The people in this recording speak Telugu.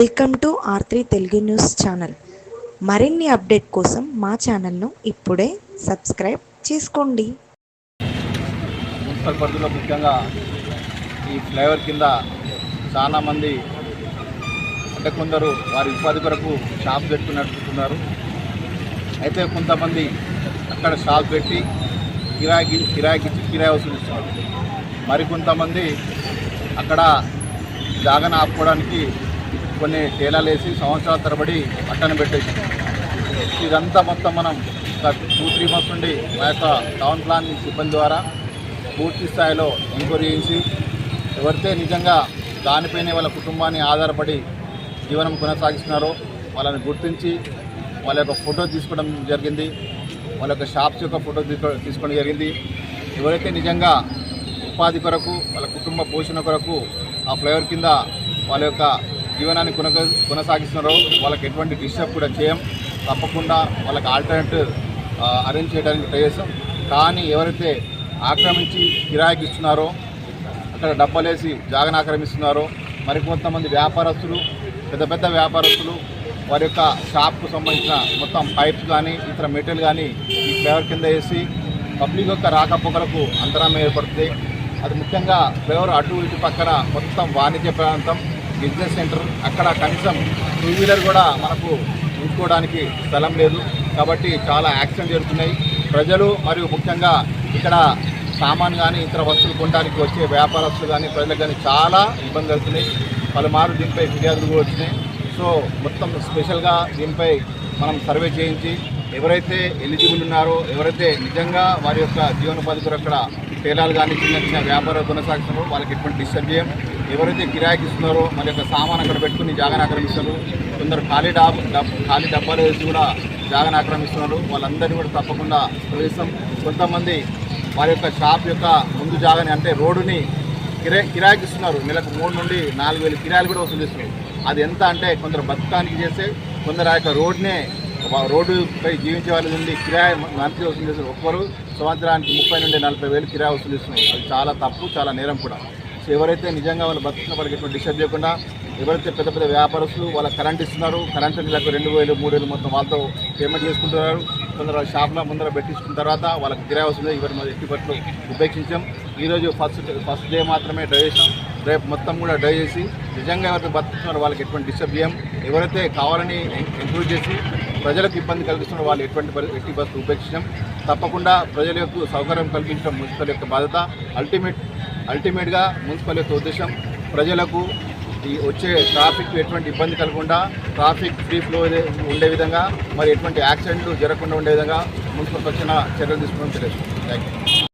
Welcome to R three Telugu news channel. మరిన్ని అప్డేట్ కోసం మా ఛానల్ను ఇప్పుడే సబ్స్క్రైబ్ చేసుకోండి. మున్సిపల్ పరిధిలో ముఖ్యంగా ఈ ఫ్లైఓవర్ కింద చాలామంది అంటే కొందరు వారి ఉపాధి కొరకు షాప్ పెట్టుకున్నట్టున్నారు అయితే కొంతమంది అక్కడ షాప్ పెట్టి కిరాయికి కిరాయికి కిరాయి వసూలిస్తున్నారు మరికొంతమంది అక్కడ జాగన ఆపుకోవడానికి కొన్ని టేలాలు వేసి సంవత్సరాల తరబడి పట్టణం పెట్టేసి ఇదంతా మొత్తం మనం ఒక టూ త్రీ మంత్స్ నుండి మా యొక్క టౌన్ ప్లానింగ్ సిబ్బంది ద్వారా పూర్తి స్థాయిలో ఎంక్వైరీ చేసి ఎవరితే నిజంగా దానిపైనే వాళ్ళ కుటుంబాన్ని ఆధారపడి జీవనం కొనసాగిస్తున్నారో వాళ్ళని గుర్తించి వాళ్ళ యొక్క ఫోటో తీసుకోవడం జరిగింది. వాళ్ళ యొక్క షాప్స్ యొక్క ఫోటో తీసుకోవడం జరిగింది. ఎవరైతే నిజంగా ఉపాధి కొరకు వాళ్ళ కుటుంబ పోషణ కొరకు ఆ ఫ్లేవర్ కింద వాళ్ళ యొక్క జీవనాన్ని కొనక కొనసాగిస్తున్నారో వాళ్ళకి ఎటువంటి డిస్టర్బ్ కూడా చేయం. తప్పకుండా వాళ్ళకి ఆల్టర్నేటివ్ అరేంజ్ చేయడానికి ట్రై చేస్తాం. కానీ ఎవరైతే ఆక్రమించి కిరాయికి ఇస్తున్నారో అక్కడ డబ్బలేసి జాగన ఆక్రమిస్తున్నారో మరికొంతమంది వ్యాపారస్తులు పెద్ద పెద్ద వ్యాపారస్తులు వారి యొక్క షాప్కు సంబంధించిన మొత్తం పైప్స్ కానీ ఇతర మెటీరియల్ కానీ ఈ ఫ్లేవర్ కింద వేసి పబ్లిక్ యొక్క రాకపోకలకు అంతరాయం ఏర్పడుతుంది. అది ముఖ్యంగా ఫ్లేవర్ అటు ఇటు పక్కన మొత్తం వాణిజ్య ప్రాంతం బిజినెస్ సెంటర్. అక్కడ కనీసం టూ వీలర్ కూడా మనకు ఉంచుకోవడానికి స్థలం లేదు. కాబట్టి చాలా యాక్సిడెంట్ జరుగుతున్నాయి. ప్రజలు మరియు ముఖ్యంగా ఇక్కడ సామాన్ కానీ ఇతర వస్తువులు కొనడానికి వచ్చే వ్యాపారస్తులు కానీ ప్రజలకు కానీ చాలా ఇబ్బంది అవుతున్నాయి పలుమారు దీనిపై ఫిర్యాదులు కూడా వచ్చినాయి. సో మొత్తం స్పెషల్గా దీనిపై మనం సర్వే చేయించి ఎవరైతే ఎలిజిబుల్ ఉన్నారో ఎవరైతే నిజంగా వారి యొక్క జీవనోపాధి కొరకు అక్కడ కానీ చిన్న చిన్న వ్యాపారాలు కొనసాగుతున్నారో వాళ్ళకి ఎటువంటి డిస్టర్బ్ చేయం. ఎవరైతే కిరాయికి ఇస్తున్నారో మన యొక్క సామాన్ అక్కడ పెట్టుకుని జాగాను ఆక్రమిస్తున్నారు కొందరు ఖాళీ డాబ్ డబ్ ఖాళీ డబ్బాలు వేసి కూడా జాగాను ఆక్రమిస్తున్నారు. వాళ్ళందరినీ కూడా తప్పకుండా ప్రవేశం కొంతమంది వారి యొక్క షాప్ యొక్క ముందు జాగాని అంటే రోడ్డుని కిరా కిరాయికి ఇస్తున్నారు. నెలకు మూడు నుండి నాలుగు వేలు కిరాయిలు కూడా వసూలు చేస్తున్నారు. అది ఎంత అంటే కొందరు బతకానికి చేస్తే కొందరు ఆ యొక్క రోడ్నే రోడ్డుపై జీవించే వాళ్ళ నుండి కిరాయి మంత్రి వసూలు చేస్తారు ఒక్కరు సంవత్సరానికి ముప్పై నుండి నలభై వేలు కిరాయి వసూలు చేస్తున్నారు. అది చాలా తప్పు చాలా నేరం కూడా. ఎవరైతే నిజంగా వాళ్ళు బతుకున్న వాళ్ళకి ఎటువంటి డిస్టర్బ్ చేయకుండా ఎవరైతే పెద్ద పెద్ద వ్యాపారస్తులు వాళ్ళ కరెంట్ ఇస్తున్నారు కరెంట్ నెలకు రెండు వేలు మూడు వేలు మొత్తం వాళ్ళతో పేమెంట్ చేసుకుంటున్నారు. కొందరు షాప్లో ముందర పెట్టించుకున్న తర్వాత వాళ్ళకి కిరాయి వస్తుంది ఇవన్నీ మన ఎట్టి పట్లు ఉపేక్షించాం. ఈరోజు ఫస్ట్ ఫస్ట్ డే మాత్రమే డ్రైవ్ చేసాం రేపు మొత్తం కూడా డ్రైవ్ చేసి నిజంగా ఎవరైతే బతుకుతున్నారో వాళ్ళకి ఎటువంటి డిస్టర్బ్ చేయం ఎవరైతే కావాలని ఎంకరేజ్ చేసి ప్రజలకు ఇబ్బంది కలిగిస్తున్నారో వాళ్ళు ఎటువంటి ఎట్టి బస్సు ఉపేక్షించాం. తప్పకుండా ప్రజల యొక్క సౌకర్యం కల్పించడం మున్సిపల్ యొక్క బాధ్యత. అల్టిమేట్ అల్టిమేట్గా మున్సిపల్ యొక్క ఉద్దేశం ప్రజలకు ఈ వచ్చే ట్రాఫిక్ ఎటువంటి ఇబ్బంది కలగకుండా ట్రాఫిక్ ఫ్రీ ఫ్లో ఉండే విధంగా మరి ఎటువంటి యాక్సిడెంట్లు జరగకుండా ఉండే విధంగా మున్సిపల్ తక్షణ చర్యలు తీసుకోవడం తెలియదు థ్యాంక్ యూ